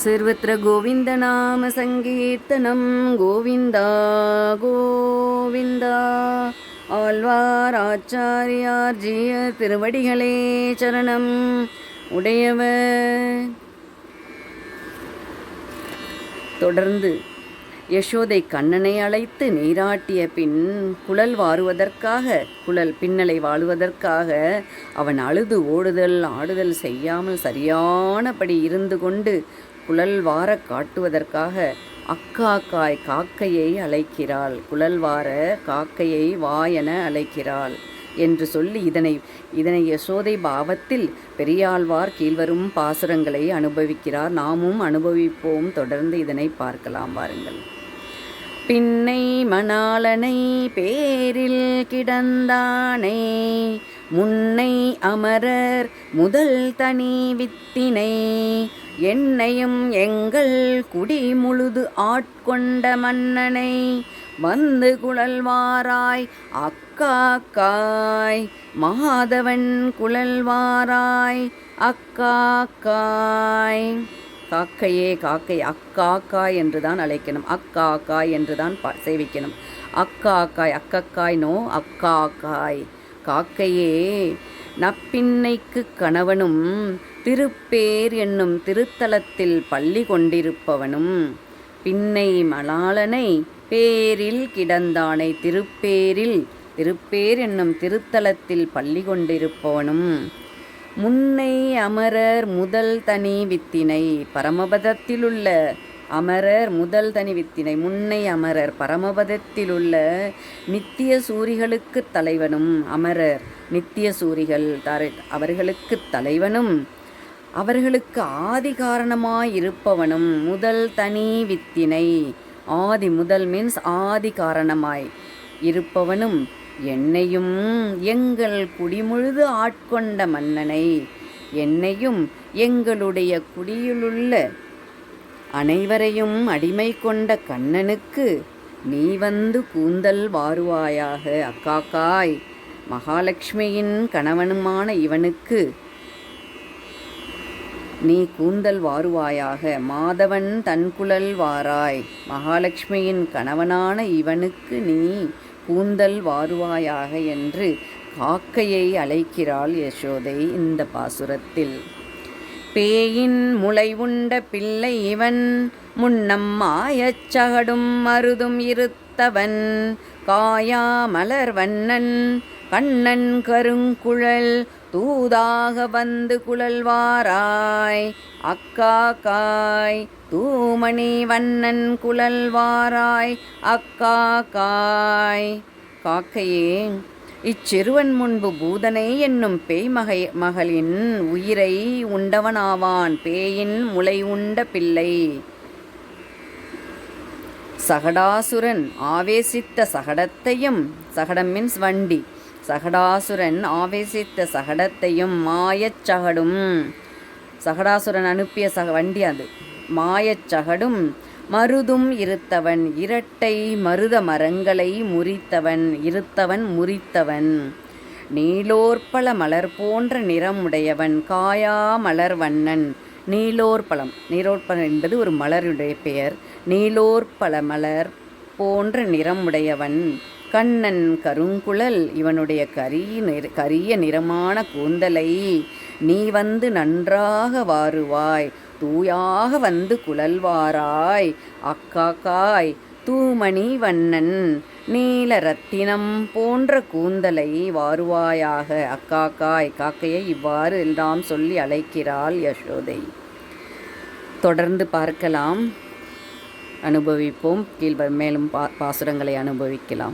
सर्वत्र गोविन्दनामसङ्कीर्तनं गोविन्दा கோவிந்தா ஆழ்வார் ஆச்சாரியார் ஜிய திருவடிகளே சரணம் உடையவர் தொடர்ந்து யசோதை கண்ணனை அழைத்து நீராட்டிய பின் குழல் வாருவதற்காக குழல் பின்னலை வாழுவதற்காக அவன் அழுது ஓடுதல் ஆடுதல் செய்யாமல் சரியானபடி இருந்து கொண்டு குழல்வார காட்டுவதற்காக அக்காக்காய் காக்கையை அழைக்கிறாள். குழல் வார காக்கையை வாயென அழைக்கிறாள் என்று சொல்லி இதனை இதனை யசோதை பாவத்தில் பெரியாழ்வார் கீழ்வரும் பாசுரங்களை அனுபவிக்கிறார். நாமும் அனுபவிப்போம். தொடர்ந்து இதனை பார்க்கலாம் வாருங்கள். பின்னை மணாளனை பேரில் கிடந்தானே முன்னை அமரர் முதல் தனி வித்தினை என்னையும் எங்கள் குடி முழுது ஆட்கொண்ட மன்னனை வந்து குழல்வாராய் அக்காக்காய் மாதவன் குழல்வாராய் அக்காக்காய் காக்கையே காக்கை அக்காக்காய் என்று தான் அழைக்கணும். அக்காக்காய் என்று தான் பா சேவிக்கணும். அக்காக்காய் அக்கக்காய் நோ அக்காக்காய் காக்கையே நப்பின்னைக்கு கணவனும் திருப்பேர் என்னும் திருத்தலத்தில் பள்ளி கொண்டிருப்பவனும் பின்னை மலாளனை பேரில் கிடந்தானை திருப்பேரில் திருப்பேர் என்னும் திருத்தலத்தில் பள்ளி கொண்டிருப்பவனும். முன்னை அமரர் முதல் தனி வித்தினை பரமபதத்திலுள்ள அமரர் முதல் தனி வித்தினை முன்னை அமரர் பரமபதத்தில் உள்ள நித்திய சூரிகளுக்கு தலைவனும் அமரர் நித்திய சூரிகள் தர அவர்களுக்கு தலைவனும் அவர்களுக்கு ஆதி காரணமாயிருப்பவனும் முதல் தனி வித்தினை ஆதி முதல் மீன்ஸ் ஆதி காரணமாய் இருப்பவனும் என்னையும் எங்கள் குடிமுழுது ஆட்கொண்ட மன்னனை என்னையும் எங்களுடைய குடியிலுள்ள அனைவரையும் அடிமை கொண்ட கண்ணனுக்கு நீ வந்து கூந்தல் வாருவாயாக அக்காக்காய். மகாலட்சுமியின் கணவனுமான இவனுக்கு நீ கூந்தல் வாருவாயாக மாதவன் தன்குழல் வாராய். மகாலட்சுமியின் கணவனான இவனுக்கு நீ கூந்தல் வாருவாயாக என்று காக்கையை அழைக்கிறாள் யசோதை இந்த பாசுரத்தில். பேயின் முளை உண்ட பிள்ளை இவன் முன்னம் மாயச்சகடும் மருதும் இருத்தவன் காயா மலர் வண்ணன் கண்ணன் கருங்குழல் தூதாக வந்து குழல்வாராய் அக்கா காய் தூமணி வண்ணன் குழல்வாராய் அக்கா காய் காக்கையே இச்சிறுவன் முன்பு பூதனை என்னும் பேய் மகை மகளின் உயிரை உண்டவனாவான். பேயின் முளை உண்ட பிள்ளை. சகடாசுரன் ஆவேசித்த சகடத்தையும் சகடம் மீன்ஸ் வண்டி. சகடாசுரன் ஆவேசித்த சகடத்தையும் மாயச் சகடும். சகடாசுரன் அனுப்பிய சக வண்டி அது. மாயச் சகடும் மருதும் இருத்தவன் இரட்டை மருத மரங்களை முறித்தவன் இருத்தவன் முறித்தவன். நீலோர்பல மலர் போன்ற நிறமுடையவன் காயா மலர் வண்ணன். நீலோற்பலம் நீலோற்பலம் என்பது ஒரு மலருடைய பெயர். நீலோர்பல மலர் போன்ற நிறமுடையவன் கண்ணன் கருங்குழல் இவனுடைய கரிய நிற கரிய நிறமான கூந்தலை நீ வந்து நன்றாக வாருவாய் தூயாக வந்து குழல்வாராய். அக்காக்காய் தூமணி வண்ணன் நீல ரத்தினம் போன்ற கூந்தலை வாருவாயாக. அக்காக்காய் காக்கையை இவ்வாறு எல்லாம் சொல்லி அழைக்கிறாள் யசோதை. தொடர்ந்து பார்க்கலாம். அனுபவிப்போம். கீழ்வர் மேலும் பா பாசுரங்களை அனுபவிக்கலாம்.